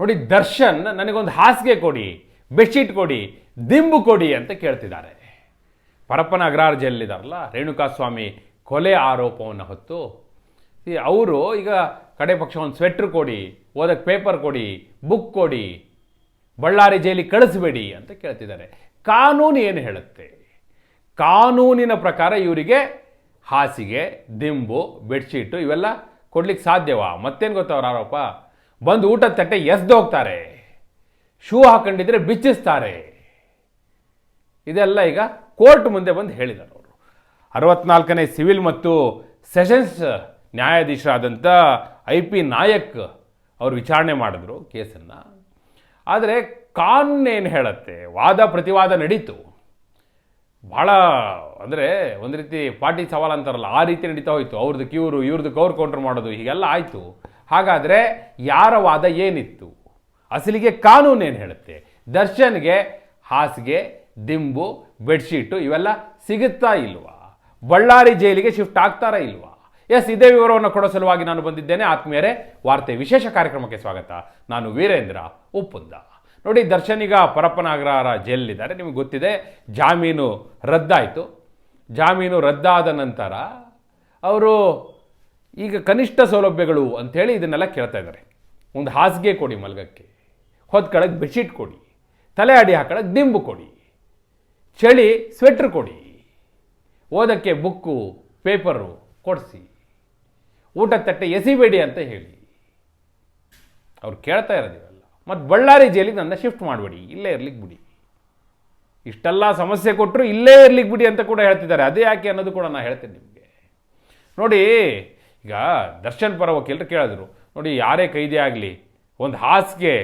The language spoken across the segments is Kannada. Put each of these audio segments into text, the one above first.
ನೋಡಿ, ದರ್ಶನ್ ನನಗೊಂದು ಹಾಸಿಗೆ ಕೊಡಿ, ಬೆಡ್ಶೀಟ್ ಕೊಡಿ, ದಿಂಬು ಕೊಡಿ ಅಂತ ಕೇಳ್ತಿದ್ದಾರೆ. ಪರಪ್ಪನ ಅಗ್ರಹಾರ ಜೈಲಿದ್ದಾರಲ್ಲ ರೇಣುಕಾಸ್ವಾಮಿ ಕೊಲೆ ಆರೋಪವನ್ನು ಹೊತ್ತು. ಅವರು ಈಗ ಕಡೆ ಪಕ್ಷ ಒಂದು ಸ್ವೆಟ್ರ್ ಕೊಡಿ ಓದಕ್ಕೆ ಪೇಪರ್ ಕೊಡಿ ಬುಕ್ ಕೊಡಿ, ಬಳ್ಳಾರಿ ಜೈಲಿಗೆ ಕಳಿಸ್ಬೇಡಿ ಅಂತ ಕೇಳ್ತಿದ್ದಾರೆ. ಕಾನೂನು ಏನು ಹೇಳುತ್ತೆ? ಕಾನೂನಿನ ಪ್ರಕಾರ ಇವರಿಗೆ ಹಾಸಿಗೆ, ದಿಂಬು, ಬೆಡ್ಶೀಟು ಇವೆಲ್ಲ ಕೊಡ್ಲಿಕ್ಕೆ ಸಾಧ್ಯವಾ? ಮತ್ತೇನು ಗೊತ್ತವ್ರ ಆರೋಪ? ಬಂದು ಊಟದ ತಟ್ಟೆ ಎಸ್ದೋಗ್ತಾರೆ ಶೂ ಹಾಕೊಂಡಿದ್ರೆ ಬಿಚ್ಚಿಸ್ತಾರೆ. ಇದೆಲ್ಲ ಈಗ ಕೋರ್ಟ್ ಮುಂದೆ ಬಂದು ಹೇಳಿದರು ಅವರು. ಅರವತ್ನಾಲ್ಕನೇ ಸಿವಿಲ್ ಮತ್ತು ಸೆಷನ್ಸ್ ನ್ಯಾಯಾಧೀಶರಾದಂಥ ಐ ಪಿ ನಾಯಕ್ ಅವರು ವಿಚಾರಣೆ ಮಾಡಿದ್ರು ಕೇಸನ್ನು. ಆದರೆ ಕಾನೂನು ಏನು ಹೇಳುತ್ತೆ? ವಾದ ಪ್ರತಿವಾದ ನಡೀತು. ಭಾಳ ಅಂದರೆ ಒಂದು ರೀತಿ ಪಾರ್ಟಿ ಸವಾಲು ಅಂತಾರಲ್ಲ, ಆ ರೀತಿ ನಡೀತಾ ಹೋಯಿತು. ಅವ್ರದ್ದು ಇವರು ಇವ್ರದ್ದು ಕೌರ್ ಕೌಂಟ್ರ್ ಮಾಡೋದು, ಹೀಗೆಲ್ಲ ಆಯಿತು. ಹಾಗಾದರೆ ಯಾರ ವಾದ ಏನಿತ್ತು? ಅಸಲಿಗೆ ಕಾನೂನು ಏನು ಹೇಳುತ್ತೆ? ದರ್ಶನ್ಗೆ ಹಾಸಿಗೆ, ದಿಂಬು, ಬೆಡ್ಶೀಟು ಇವೆಲ್ಲ ಸಿಗುತ್ತಾ ಇಲ್ವಾ? ಬಳ್ಳಾರಿ ಜೈಲಿಗೆ ಶಿಫ್ಟ್ ಆಗ್ತಾರಾ ಇಲ್ವಾ? ಎಸ್, ಇದೇ ವಿವರವನ್ನು ಕೊಡೋ ಸಲುವಾಗಿ ನಾನು ಬಂದಿದ್ದೇನೆ. ಆತ್ಮೀಯರೇ, ವಾರ್ತೆ ವಿಶೇಷ ಕಾರ್ಯಕ್ರಮಕ್ಕೆ ಸ್ವಾಗತ. ನಾನು ವೀರೇಂದ್ರ ಉಪ್ಪುಂದ. ನೋಡಿ, ದರ್ಶನ್ ಈಗ ಪರಪ್ಪನಾಗ್ರಹಾರ ಜೈಲಿದ್ದಾರೆ ನಿಮಗೆ ಗೊತ್ತಿದೆ, ಜಾಮೀನು ರದ್ದಾಯಿತು. ಜಾಮೀನು ರದ್ದಾದ ನಂತರ ಅವರು ಈಗ ಕನಿಷ್ಠ ಸೌಲಭ್ಯಗಳು ಅಂಥೇಳಿ ಇದನ್ನೆಲ್ಲ ಕೇಳ್ತಾ ಇದ್ದಾರೆ. ಒಂದು ಹಾಸಿಗೆ ಕೊಡಿ ಮಲಗಕ್ಕೆ ಹೊತ್ಕೊಳಕ್ಕೆ ಬೆಡ್ಶೀಟ್ ಕೊಡಿ, ತಲೆ ಅಡಿ ಹಾಕೊಳಕ್ಕೆ ದಿಂಬು ಕೊಡಿ, ಚಳಿ ಸ್ವೆಟ್ರ್ ಕೊಡಿ, ಓದಕ್ಕೆ ಬುಕ್ಕು, ಪೇಪರು ಕೊಡಿಸಿ, ಊಟ ತಟ್ಟೆ ಎಸಿಬೇಡಿ ಅಂತ ಹೇಳಿ. ಅವ್ರು ಕೇಳ್ತಾ ಇರೋದಿವಲ್ಲ ಮತ್ತು ಬಳ್ಳಾರಿ ಜೈಲಿಗೆ ನನ್ನ ಶಿಫ್ಟ್ ಮಾಡಬೇಡಿ, ಇಲ್ಲೇ ಇರ್ಲಿಕ್ಕೆ ಬಿಡಿ. ಇಷ್ಟೆಲ್ಲ ಸಮಸ್ಯೆ ಕೊಟ್ಟರು ಇಲ್ಲೇ ಇರ್ಲಿಕ್ಕೆ ಬಿಡಿ ಅಂತ ಕೂಡ ಹೇಳ್ತಿದ್ದಾರೆ. ಅದೇ ಯಾಕೆ ಅನ್ನೋದು ಕೂಡ ನಾನು ಹೇಳ್ತೇನೆ ನಿಮಗೆ. ನೋಡಿ ಈಗ ದರ್ಶನ್ ಪರ ವಕೀಲರು ಕೇಳಿದ್ರು, ನೋಡಿ ಯಾರೇ ಕೈದಿ ಆಗಲಿ, ಒಂದು ಹಾಸಿಗೆ,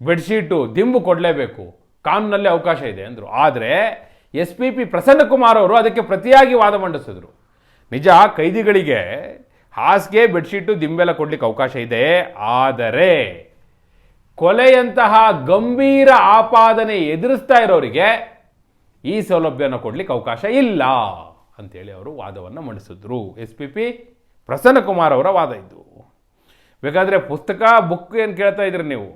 ಬೆಡ್ಶೀಟು, ದಿಂಬು ಕೊಡಲೇಬೇಕು, ಕಾನೂನಲ್ಲಿ ಅವಕಾಶ ಇದೆ ಅಂದರು. ಆದರೆ ಎಸ್ ಪಿ ಪಿ ಪ್ರಸನ್ನಕುಮಾರ್ ಅವರು ಅದಕ್ಕೆ ಪ್ರತಿಯಾಗಿ ವಾದ ಮಂಡಿಸಿದ್ರು. ನಿಜ, ಕೈದಿಗಳಿಗೆ ಹಾಸಿಗೆ, ಬೆಡ್ಶೀಟು, ದಿಂಬೆಲ್ಲ ಕೊಡ್ಲಿಕ್ಕೆ ಅವಕಾಶ ಇದೆ, ಆದರೆ ಕೊಲೆಯಂತಹ ಗಂಭೀರ ಆಪಾದನೆ ಎದುರಿಸ್ತಾ ಇರೋರಿಗೆ ಈ ಸೌಲಭ್ಯನ ಕೊಡ್ಲಿಕ್ಕೆ ಅವಕಾಶ ಇಲ್ಲ ಅಂತೇಳಿ ಅವರು ವಾದವನ್ನು ಮಂಡಿಸಿದ್ರು. ಎಸ್ ಪಿ ಪಿ ಪ್ರಸನ್ನಕುಮಾರ್ ಅವರ ವಾದ ಇದ್ದು, ಬೇಕಾದರೆ ಪುಸ್ತಕ, ಬುಕ್ ಏನು ಕೇಳ್ತಾ ಇದ್ರಿ ನೀವು?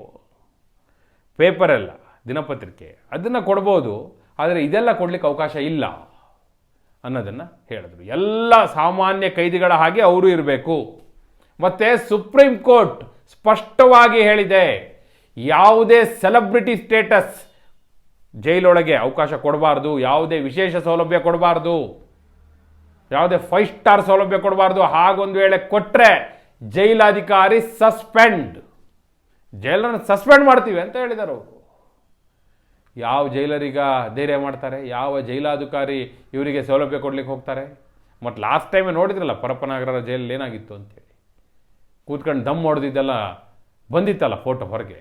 ಪೇಪರೆಲ್ಲ ದಿನಪತ್ರಿಕೆ, ಅದನ್ನು ಕೊಡ್ಬೋದು, ಆದರೆ ಇದೆಲ್ಲ ಕೊಡ್ಲಿಕ್ಕೆ ಅವಕಾಶ ಇಲ್ಲ ಅನ್ನೋದನ್ನು ಹೇಳಿದ್ರು. ಎಲ್ಲ ಸಾಮಾನ್ಯ ಕೈದಿಗಳ ಹಾಗೆ ಅವರು ಇರಬೇಕು. ಮತ್ತು ಸುಪ್ರೀಂ ಕೋರ್ಟ್ ಸ್ಪಷ್ಟವಾಗಿ ಹೇಳಿದೆ, ಯಾವುದೇ ಸೆಲೆಬ್ರಿಟಿ ಸ್ಟೇಟಸ್ ಜೈಲೊಳಗೆ ಅವಕಾಶ ಕೊಡಬಾರ್ದು, ಯಾವುದೇ ವಿಶೇಷ ಸೌಲಭ್ಯ ಕೊಡಬಾರ್ದು. ಯಾವುದೇ ಫೈವ್ ಸ್ಟಾರ್ ಸೌಲಭ್ಯ ಕೊಡಬಾರ್ದು. ಹಾಗೊಂದು ವೇಳೆ ಕೊಟ್ಟರೆ ಜೈಲಾಧಿಕಾರಿ ಸಸ್ಪೆಂಡ್ ಜೈಲರನ್ನು ಸಸ್ಪೆಂಡ್ ಮಾಡ್ತೀವಿ ಅಂತ ಹೇಳಿದರು ಅವರು. ಯಾವ ಜೈಲರಿಗ ಧೈರ್ಯ ಮಾಡ್ತಾರೆ? ಯಾವ ಜೈಲಾಧಿಕಾರಿ ಇವರಿಗೆ ಸೌಲಭ್ಯ ಕೊಡ್ಲಿಕ್ಕೆ ಹೋಗ್ತಾರೆ? ಮತ್ತು ಲಾಸ್ಟ್ ಟೈಮೇ ನೋಡಿದ್ರಲ್ಲ, ಪರಪ್ಪನಗರ ಜೈಲಲ್ಲಿ ಏನಾಗಿತ್ತು ಅಂತೇಳಿ. ಕೂತ್ಕೊಂಡು ದಮ್ ಹೊಡೆದಿದ್ದೆಲ್ಲ ಬಂದಿತ್ತಲ್ಲ ಫೋಟೋ ಹೊರಗೆ.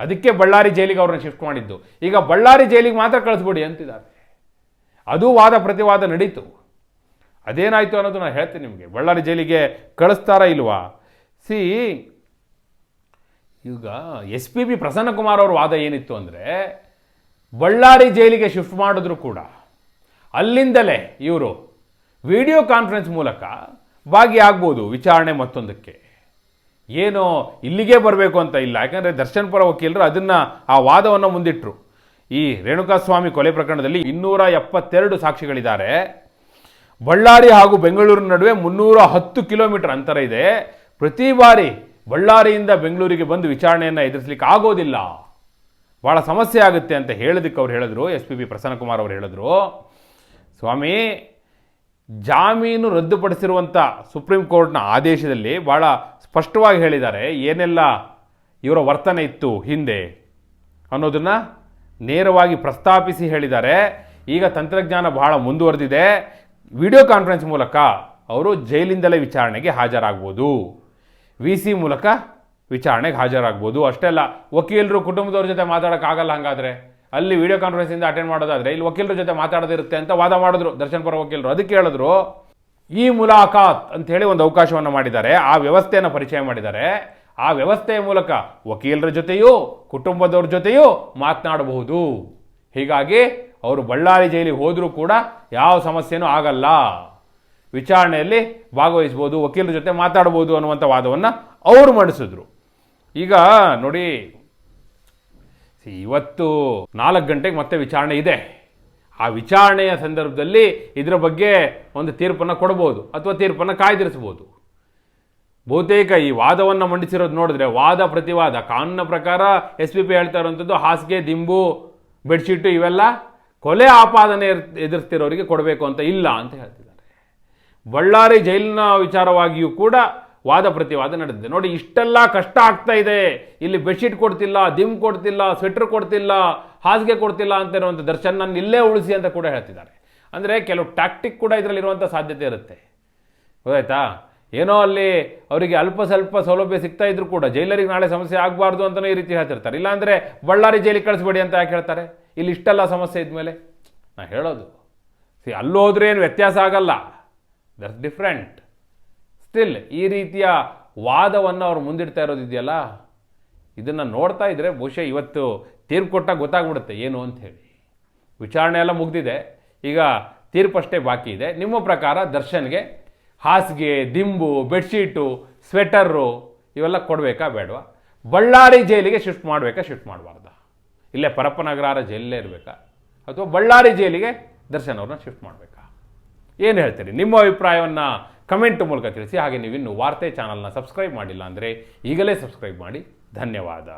ಅದಕ್ಕೆ ಬಳ್ಳಾರಿ ಜೈಲಿಗೆ ಅವ್ರನ್ನ ಶಿಫ್ಟ್ ಮಾಡಿದ್ದು. ಈಗ ಬಳ್ಳಾರಿ ಜೈಲಿಗೆ ಮಾತ್ರ ಕಳಿಸ್ಬಿಡಿ ಅಂತಿದ್ದಾರೆ. ಅದು ವಾದ ಪ್ರತಿವಾದ ನಡೀತು. ಅದೇನಾಯಿತು ಅನ್ನೋದು ನಾನು ಹೇಳ್ತೀನಿ ನಿಮಗೆ. ಬಳ್ಳಾರಿ ಜೈಲಿಗೆ ಕಳಿಸ್ತಾರಾ ಇಲ್ವಾ? ಸಿ, ಈಗ ಎಸ್ ಪಿ ಬಿ ಪ್ರಸನ್ನಕುಮಾರ್ ಅವ್ರ ವಾದ ಏನಿತ್ತು ಅಂದರೆ ಬಳ್ಳಾರಿ ಜೈಲಿಗೆ ಶಿಫ್ಟ್ ಮಾಡಿದ್ರು ಕೂಡ ಅಲ್ಲಿಂದಲೇ ಇವರು ವಿಡಿಯೋ ಕಾನ್ಫರೆನ್ಸ್ ಮೂಲಕ ಭಾಗಿಯಾಗ್ಬೋದು ವಿಚಾರಣೆ ಮತ್ತೊಂದಕ್ಕೆ. ಏನು ಇಲ್ಲಿಗೆ ಬರಬೇಕು ಅಂತ ಇಲ್ಲ. ಯಾಕಂದರೆ ದರ್ಶನ್ ಪರ ವಕೀಲರು ಅದನ್ನು ಆ ವಾದವನ್ನು ಮುಂದಿಟ್ಟರು ಈ ರೇಣುಕಾಸ್ವಾಮಿ ಕೊಲೆ ಪ್ರಕರಣದಲ್ಲಿ ಇನ್ನೂರ ಎಪ್ಪತ್ತೆರಡು ಸಾಕ್ಷಿಗಳಿದ್ದಾರೆ. ಬಳ್ಳಾರಿ ಹಾಗೂ ಬೆಂಗಳೂರಿನ ನಡುವೆ ಮುನ್ನೂರ ಹತ್ತು ಕಿಲೋಮೀಟರ್ ಅಂತರ ಇದೆ. ಪ್ರತಿ ಬಾರಿ ಬಳ್ಳಾರಿಯಿಂದ ಬೆಂಗಳೂರಿಗೆ ಬಂದು ವಿಚಾರಣೆಯನ್ನು ಎದುರಿಸಲಿಕ್ಕೆ ಆಗೋದಿಲ್ಲ. ಭಾಳ ಸಮಸ್ಯೆ ಆಗುತ್ತೆ ಅಂತ ಹೇಳೋದಕ್ಕೆ ಅವ್ರು ಹೇಳಿದ್ರು. ಎಸ್ ಪಿ ಬಿ ಪ್ರಸನ್ನಕುಮಾರ್ ಅವರು ಹೇಳಿದ್ರು. ಸ್ವಾಮಿ, ಜಾಮೀನು ರದ್ದುಪಡಿಸಿರುವಂಥ ಸುಪ್ರೀಂ ಕೋರ್ಟ್ನ ಆದೇಶದಲ್ಲಿ ಭಾಳ ಸ್ಪಷ್ಟವಾಗಿ ಹೇಳಿದ್ದಾರೆ. ಏನೆಲ್ಲ ಇವರ ವರ್ತನೆ ಇತ್ತು ಹಿಂದೆ ಅನ್ನೋದನ್ನು ನೇರವಾಗಿ ಪ್ರಸ್ತಾಪಿಸಿ ಹೇಳಿದ್ದಾರೆ. ಈಗ ತಂತ್ರಜ್ಞಾನ ಬಹಳ ಮುಂದುವರೆದಿದೆ. ವಿಡಿಯೋ ಕಾನ್ಫರೆನ್ಸ್ ಮೂಲಕ ಅವರು ಜೈಲಿಂದಲೇ ವಿಚಾರಣೆಗೆ ಹಾಜರಾಗ್ಬೋದು. ವಿ ಸಿ ಮೂಲಕ ವಿಚಾರಣೆಗೆ ಹಾಜರಾಗ್ಬೋದು. ಅಷ್ಟೇ ಅಲ್ಲ, ವಕೀಲರು ಕುಟುಂಬದವ್ರ ಜೊತೆ ಮಾತಾಡೋಕ್ಕಾಗಲ್ಲ ಹಾಗಾದ್ರೆ. ಅಲ್ಲಿ ವಿಡಿಯೋ ಕಾನ್ಫರೆನ್ಸಿಂದ ಅಟೆಂಡ್ ಮಾಡೋದಾದರೆ ಇಲ್ಲಿ ವಕೀಲರ ಜೊತೆ ಮಾತಾಡೋದಿರುತ್ತೆ ಅಂತ ವಾದ ಮಾಡಿದ್ರು ದರ್ಶನ್ ಪರ ವಕೀಲರು. ಅದಕ್ಕೆ ಹೇಳಿದ್ರು, ಈ ಮುಲಾಖಾತ್ ಹೇಳಿ ಒಂದು ಅವಕಾಶವನ್ನು ಮಾಡಿದ್ದಾರೆ. ಆ ವ್ಯವಸ್ಥೆಯನ್ನು ಪರಿಚಯ ಮಾಡಿದ್ದಾರೆ. ಆ ವ್ಯವಸ್ಥೆಯ ಮೂಲಕ ವಕೀಲರ ಜೊತೆಯೂ ಕುಟುಂಬದವ್ರ ಜೊತೆಯೂ ಮಾತನಾಡಬಹುದು. ಹೀಗಾಗಿ ಅವರು ಬಳ್ಳಾರಿ ಜೈಲಿಗೆ ಹೋದರೂ ಕೂಡ ಯಾವ ಸಮಸ್ಯೆನೂ ಆಗಲ್ಲ. ವಿಚಾರಣೆಯಲ್ಲಿ ಭಾಗವಹಿಸ್ಬೋದು, ವಕೀಲರ ಜೊತೆ ಮಾತಾಡ್ಬೋದು ಅನ್ನುವಂಥ ವಾದವನ್ನು ಅವರು ಮಂಡಿಸಿದ್ರು. ಈಗ ನೋಡಿ ಇವತ್ತು ನಾಲ್ಕು ಗಂಟೆಗೆ ಮತ್ತೆ ವಿಚಾರಣೆ ಇದೆ. ಆ ವಿಚಾರಣೆಯ ಸಂದರ್ಭದಲ್ಲಿ ಇದರ ಬಗ್ಗೆ ಒಂದು ತೀರ್ಪನ್ನು ಕೊಡ್ಬೋದು ಅಥವಾ ತೀರ್ಪನ್ನು ಕಾಯ್ದಿರಿಸ್ಬೋದು. ಬಹುತೇಕ ಈ ವಾದವನ್ನು ಮಂಡಿಸಿರೋದು ನೋಡಿದ್ರೆ ವಾದ, ಪ್ರತಿವಾದ, ಕಾನೂನಿನ ಪ್ರಕಾರ ಎಸ್ ಪಿ ಪಿ ಹೇಳ್ತಾ ಇರುವಂಥದ್ದು ಹಾಸಿಗೆ, ದಿಂಬು, ಬೆಡ್ಶೀಟು ಇವೆಲ್ಲ ಕೊಲೆ ಆಪಾದನೆ ಎದುರಿಸ್ತಿರೋರಿಗೆ ಕೊಡಬೇಕು ಅಂತ ಇಲ್ಲ ಅಂತ ಹೇಳ್ತಿದ್ದಾರೆ. ಬಳ್ಳಾರಿ ಜೈಲಿನ ವಿಚಾರವಾಗಿಯೂ ಕೂಡ ವಾದ ಪ್ರತಿವಾದ ನಡೆದಿದೆ. ನೋಡಿ, ಇಷ್ಟೆಲ್ಲ ಕಷ್ಟ ಆಗ್ತಾ ಇದೆ. ಇಲ್ಲಿ ಬೆಡ್ಶೀಟ್ ಕೊಡ್ತಿಲ್ಲ, ದಿಮ್ ಕೊಡ್ತಿಲ್ಲ, ಸ್ವೆಟರ್ ಕೊಡ್ತಿಲ್ಲ, ಹಾಸಿಗೆ ಕೊಡ್ತಿಲ್ಲ ಅಂತ ಇರುವಂಥ ದರ್ಶನ್ ನನ್ನ ಇಲ್ಲೇ ಉಳಿಸಿ ಅಂತ ಕೂಡ ಹೇಳ್ತಿದ್ದಾರೆ. ಅಂದರೆ ಕೆಲವು ಟ್ಯಾಕ್ಟಿಕ್ ಕೂಡ ಇದರಲ್ಲಿರುವಂಥ ಸಾಧ್ಯತೆ ಇರುತ್ತೆ. ಗೊತ್ತಾಯ್ತಾ? ಏನೋ ಅಲ್ಲಿ ಅವರಿಗೆ ಅಲ್ಪ ಸ್ವಲ್ಪ ಸೌಲಭ್ಯ ಸಿಗ್ತಾ ಇದ್ರು ಕೂಡ ಜೈಲರಿಗೆ ನಾಳೆ ಸಮಸ್ಯೆ ಆಗಬಾರ್ದು ಅಂತಲೇ ಈ ರೀತಿ ಹೇಳ್ತಿರ್ತಾರೆ. ಇಲ್ಲಾಂದರೆ ಬಳ್ಳಾರಿ ಜೈಲಿಗೆ ಕಳಿಸ್ಬೇಡಿ ಅಂತ ಯಾಕೆ ಹೇಳ್ತಾರೆ? ಇಲ್ಲಿ ಇಷ್ಟೆಲ್ಲ ಸಮಸ್ಯೆ ಇದ್ಮೇಲೆ ನಾ ಹೇಳೋದು. ಸಿ ಅಲ್ಲಿ ಹೋದ್ರೆ ಏನು ವ್ಯತ್ಯಾಸ ಆಗಲ್ಲ. ದಟ್ಸ್ ಡಿಫ್ರೆಂಟ್ ಸ್ಟಿಲ್ ಈ ರೀತಿಯ ವಾದವನ್ನು ಅವ್ರು ಮುಂದಿಡ್ತಾ ಇರೋದಿದೆಯಲ್ಲ ಇದನ್ನು ನೋಡ್ತಾ ಇದ್ದರೆ ಬಹುಶಃ ಇವತ್ತು ತೀರ್ಪು ಕೊಟ್ಟಾಗ ಗೊತ್ತಾಗ್ಬಿಡುತ್ತೆ. ಏನು ಅಂತ ಹೇಳಿ. ವಿಚಾರಣೆ ಎಲ್ಲ ಮುಗ್ದಿದೆ. ಈಗ ತೀರ್ಪಷ್ಟೇ ಬಾಕಿ ಇದೆ. ನಿಮ್ಮ ಪ್ರಕಾರ ದರ್ಶನ್ಗೆ ಹಾಸಿಗೆ, ದಿಂಬು, ಬೆಡ್ಶೀಟು, ಸ್ವೆಟರು ಇವೆಲ್ಲ ಕೊಡಬೇಕಾ ಬೇಡವಾ? ಬಳ್ಳಾರಿ ಜೈಲಿಗೆ ಶಿಫ್ಟ್ ಮಾಡಬೇಕಾ ಶಿಫ್ಟ್ ಮಾಡಬಾರ್ದ? ಇಲ್ಲೇ ಪರಪ್ಪನಗರಾರ ಜೈಲಲ್ಲೇ ಇರಬೇಕಾ? ಅಥವಾ ಬಳ್ಳಾರಿ ಜೈಲಿಗೆ ದರ್ಶನ್ ಅವ್ರನ್ನ ಶಿಫ್ಟ್ ಮಾಡಬೇಕಾ? ಏನು ಹೇಳ್ತೀರಿ? ನಿಮ್ಮ ಅಭಿಪ್ರಾಯವನ್ನು ಕಮೆಂಟ್ ಮೂಲಕ ತಿಳಿಸಿ. ಹಾಗೆ ನೀವು ಇನ್ನು ವಾರ್ತೆ ಚಾನಲ್ನ ಸಬ್ಸ್ಕ್ರೈಬ್ ಮಾಡಿಲ್ಲ ಅಂದರೆ ಈಗಲೇ ಸಬ್ಸ್ಕ್ರೈಬ್ ಮಾಡಿ. ಧನ್ಯವಾದ.